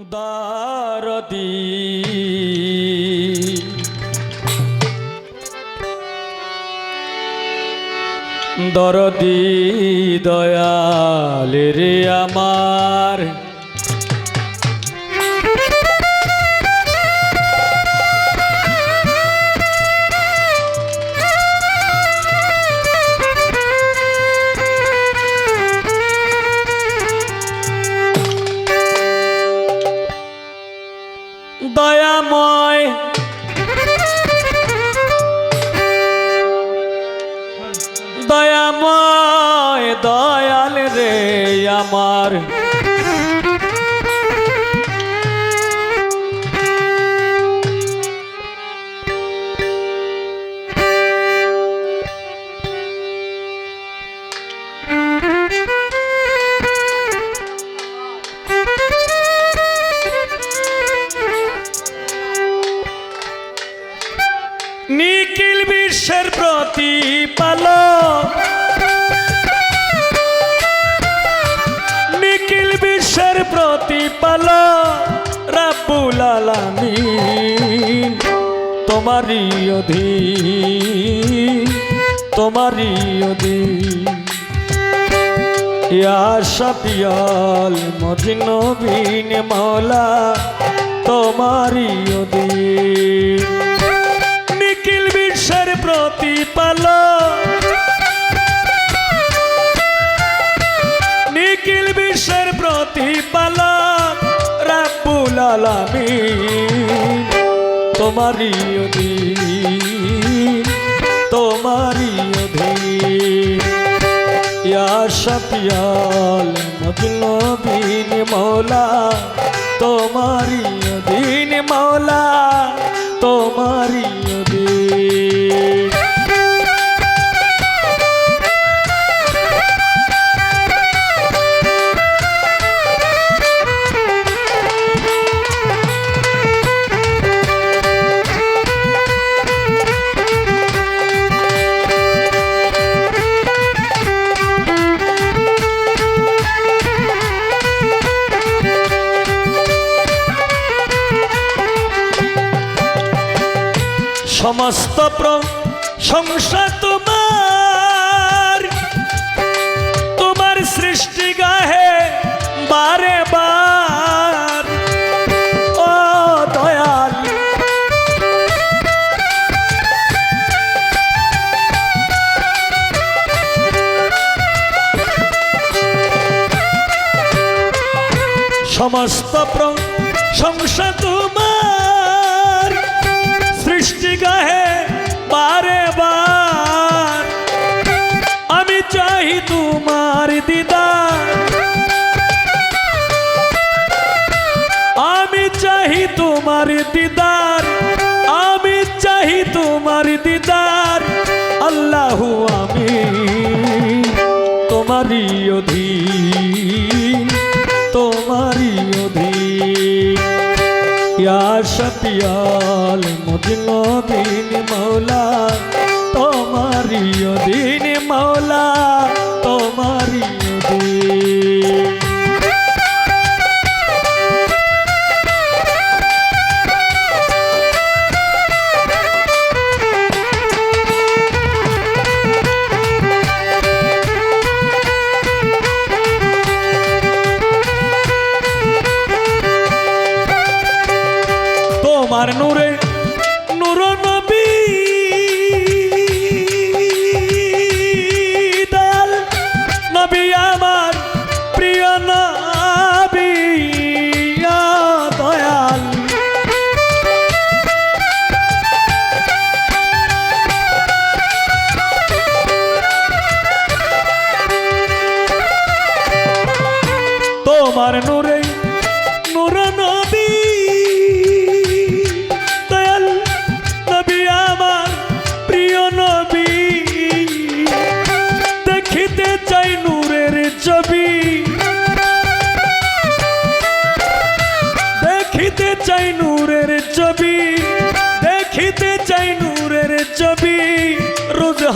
দারদি। দরদি দয়াল রে আমার। আমার অধীন তোমারই অধীন ইয়া শাফিয়াল মদিনবিন মৌলা তোমারই অধীন নিখিল বিশ্বের প্রতিপালক, নিখিল বিশ্বের প্রতিপালক, রাব্বুল আলামিন। তোমারই অধীন তোমারই অধীন। ইয়া মজলবিন মৌলা তোমারই অধীন মৌলা তোমারই সৃষ্টি গাহে বারে বার। ও দয়াল। সমস্ত প্রশংসা তোমার দিদার, আমি চাই তোমার দিদার, আল্লাহু আমি তোমারই অধীন তোমারই অধীন। ইয়া শফিয়াল মজলবিন মৌলা তোমারি অধীন মৌলা তোমারি তোমার নূরে নূর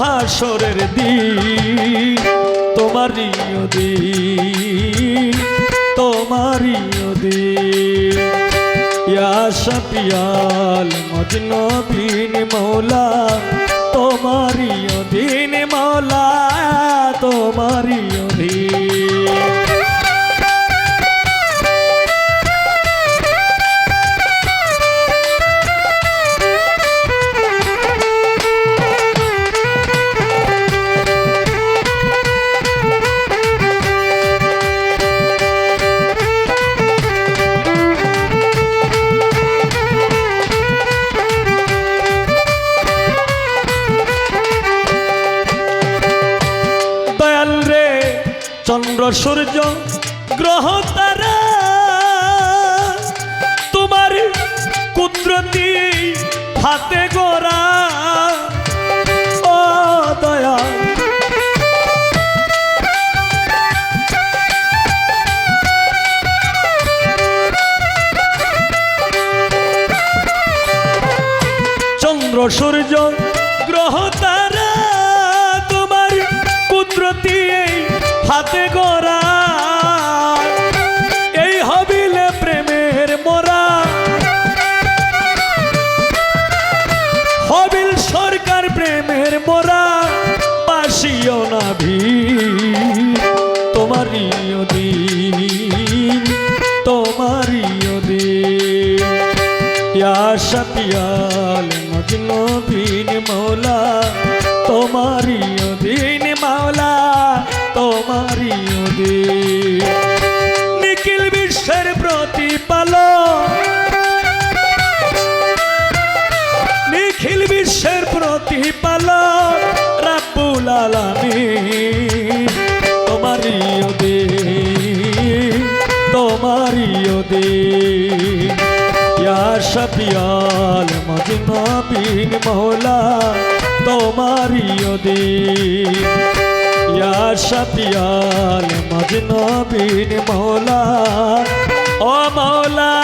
হাসরের দিন তোমারই দিন তোমারই দিন। ইয়া শপিয়াল মজনু মৌলা তোমারি দিন মৌলা তোমারি সূর্য গ্রহ তারা তোমার কুদরতি হাতে গোরা চন্দ্র সূর্য গ্রহ মজনু মহলা তোমারিও দিন অধীন ইয়া শপিয়াল মহলা ও মৌলা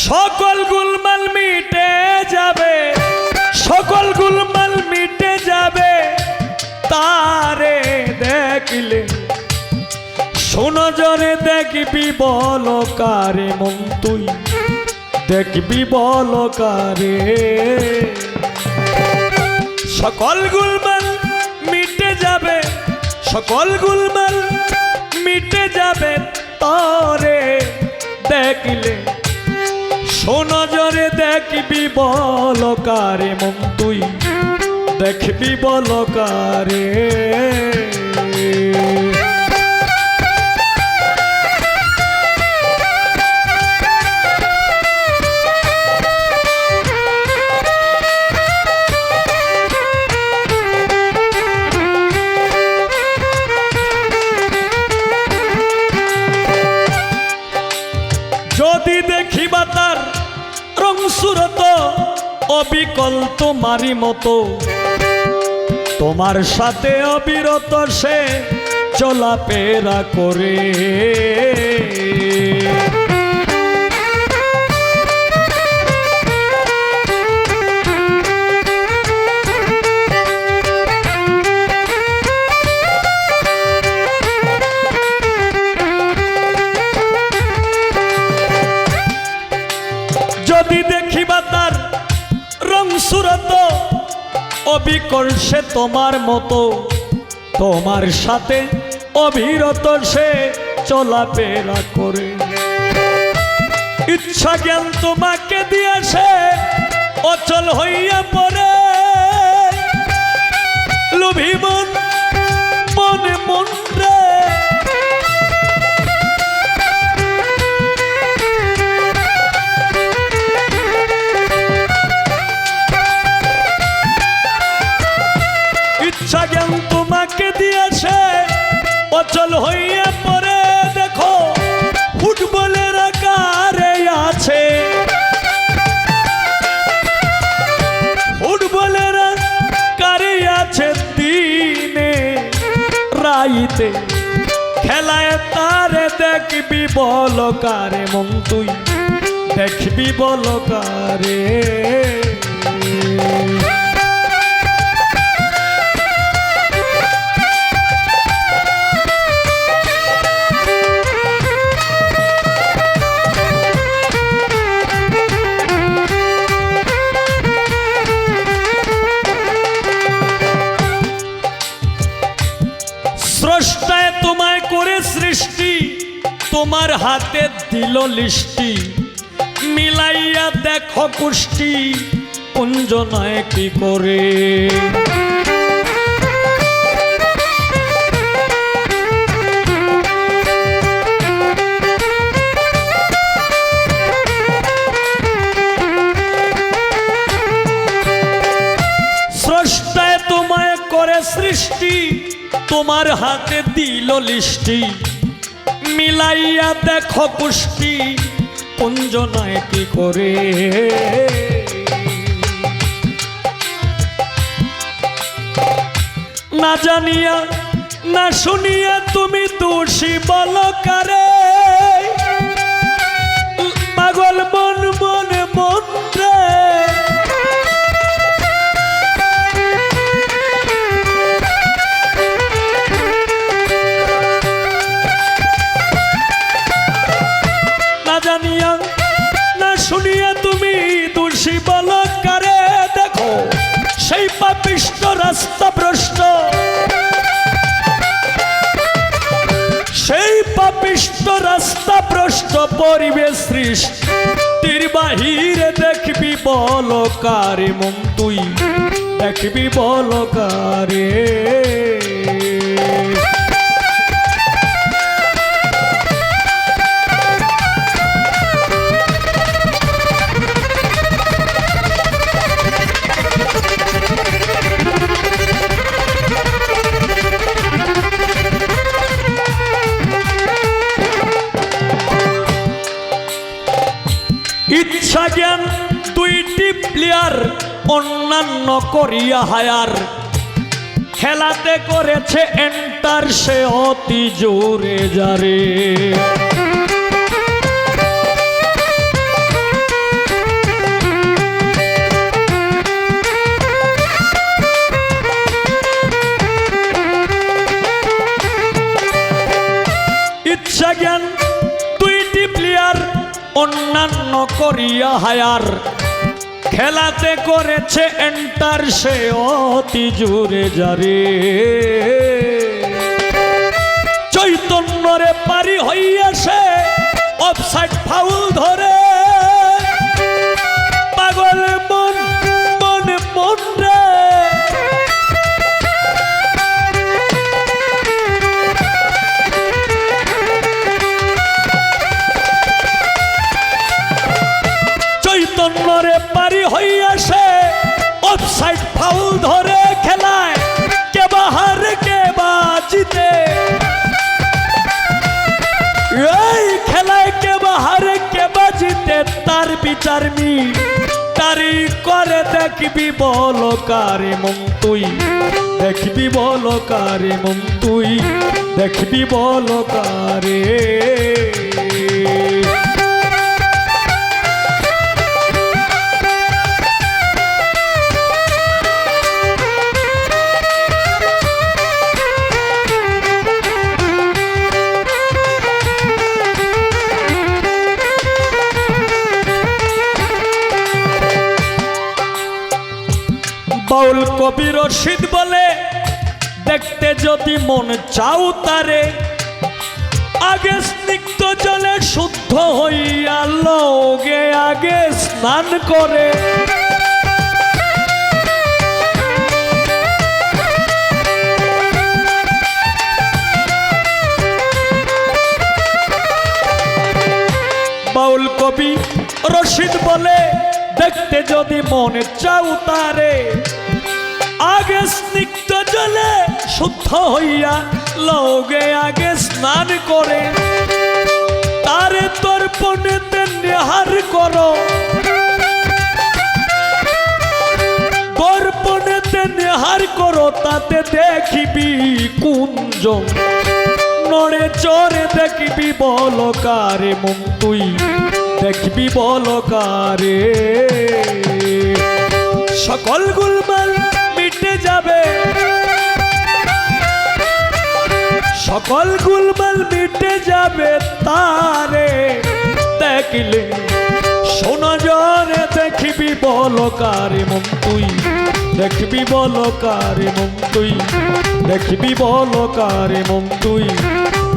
সকল গুলমাল মিটে যাবে, সকল গুলমাল মিটে যাবে। তারে দেখলে, শোনো জরে দেখবি বল কারে মন তুই, দেখবি বল কারে সকল গুলমাল মিটে যাবে, সকল গুলমাল মিটে যাবে, তরে দেখলে সোনজরে দেখবি বলকারে মন তুই। দেখবি বল মতো। তোমার সাথে অবিরত সে চলাফেরা করে। অবিকল সে তোমার মতো। তোমার সাথে অবিরত সে চলাফেরা করে। ইচ্ছা জ্ঞান তোমাকে দিয়ে সে অচল হইয়া পড়ে। লোভী মন, মনে মন অচল হইয়া পরে দেখো, ফুটবলের আকারে আছে। ফুটবলের আকারে আছে দিনে, রাইতে। খেলায় তারে দেখবি বল কারে, মন তুই দেখবি বল কারে। হাতে দিল লিষ্টি। মিলাইয়া দেখো কুষ্টি কুঞ্জনায় কি করে সৃষ্টি তোমার হাতে দিল লিষ্টি। মিলাইয়া দেখো পুষ্টি কুঞ্জনায় কি করে? না জানিয়া, না শুনিয়া তুমি দোষী বল কারে পাগল মন মন মন পরিবেশ সৃষ্টির বাহিরে দেখবি বলকারে মন তুই। দেখবি বলকারে। ইচ্ছা জ্ঞান দুইটি প্লেয়ার অন্যান্য করিয়া হায়ার। খেলাতে করেছে এন্টার সে অতি জোরে যারে করিয়া হায়ার। খেলাতে করেছে এন্টার সে অতি জোরে। বিচার মি তারি করে দেখবি বল কারে মন তুই। দেখবি বল কারে মন তুই। দেখবি বল কারে। কবি রশিদ বলে, দেখতে যদি মন চাও তারে, আগে স্নিগ্ধ জলে শুদ্ধ হইয়া লোগে আগে স্নান করে। বাউল কবি রশিদ বলে, দেখতে যদি মনে চাও তারে আগে স্নিগ্ধ জলে শুদ্ধ হইয়া লৌগে আগে স্নান করে। তারে তর্পণেতে নেহার করো। দর্পণেতে নেহার করো, তাতে দেখিবি কুঞ্জ নড়ে চরে দেখবি বল কারে মন তুই, দেখবি বল কারে সকল মিটে যাবে। সকল গুলমাল মিটে যাবে তারে। দেখলে সোনা জরে দেখবি বল কারে মন তুই দেখবি বল কারে মন তুই দেখবি বল কারে মন তুই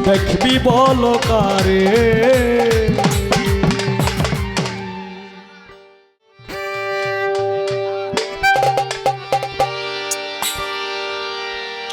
দেখবি বল কারে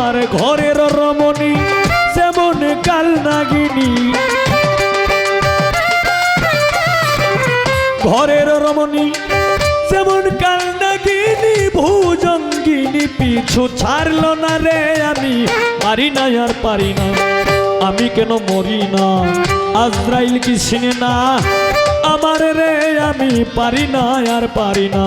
আমার ঘরের রমণী, যেমন কাল নাগিনী ঘরের রমণী, যেমন কাল নাগিনী ভুজঙ্গিনী, পিছু ছাড়লো না রে আমি, পারি না আর পারি না, আমি কেন মরি না? আজরাইল কি চিনে না? আমার রে আমি পারি না আর পারি না।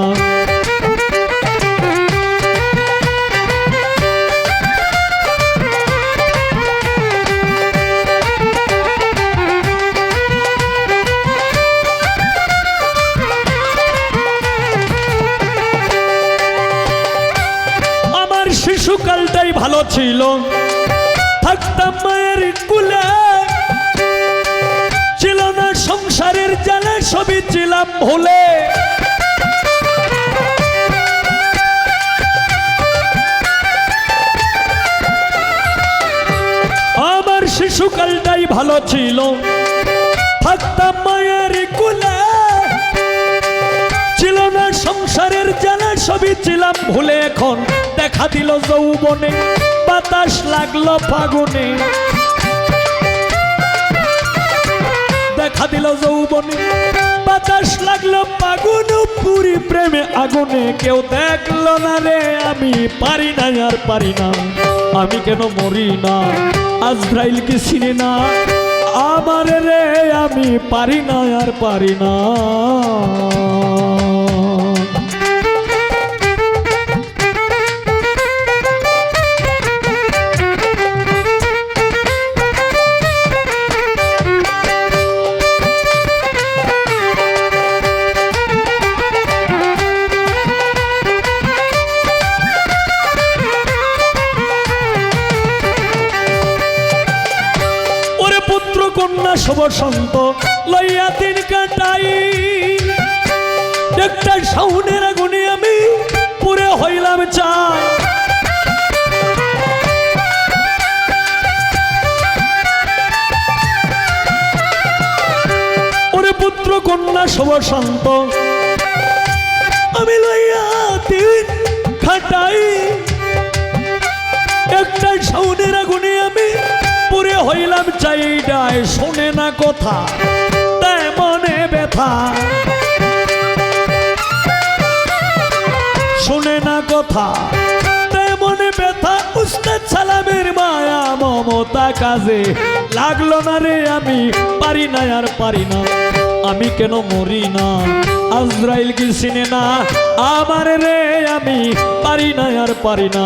শিশুকালটাই ভালো ছিল। থাকতাম মায়ের কুলে। ছিল না সংসারের জ্বালা, সবই ছিলাম ভুলে। আমার শিশুকালটাই ভালো ছিল। থাকতাম মায়ের সংসারের জ্বালা সবই ছিলাম ভুলে এখন। দেখা দিল যৌবনে, বাতাস লাগল ফাগুনে। দেখা দিল যৌবনে, বাতাস লাগল ফাগুন, পুরি প্রেমে আগুনে। কেউ দেখল না রে, আমি পারি না আর পারি না। আমি কেন মরি না? আজরাইল কি চিনি না? আমার রে, আমি পারি না আর পারি না। কন্যা শুভ সন্ত লইয়া দিন কাটাই। একটা সাউনের আগুনে আমি পুরে হইলাম চাই ওরে পুত্র কন্যা সন্ত, আমি লইয়া দিন খাটাই একটা সাউনের আগুনে আমি পুরে হইলাম চাইডায়, শোনে না কথা, তাই মনে ব্যথা। শোনে না কথা মনে ব্যথা মায়া মমতা কাজে। লাগল না রে আমি, পারি না আর পারি না, আমি কেন মরি না? আজরাইল কি না? আমার রে আমি, পারি না আর পারি না।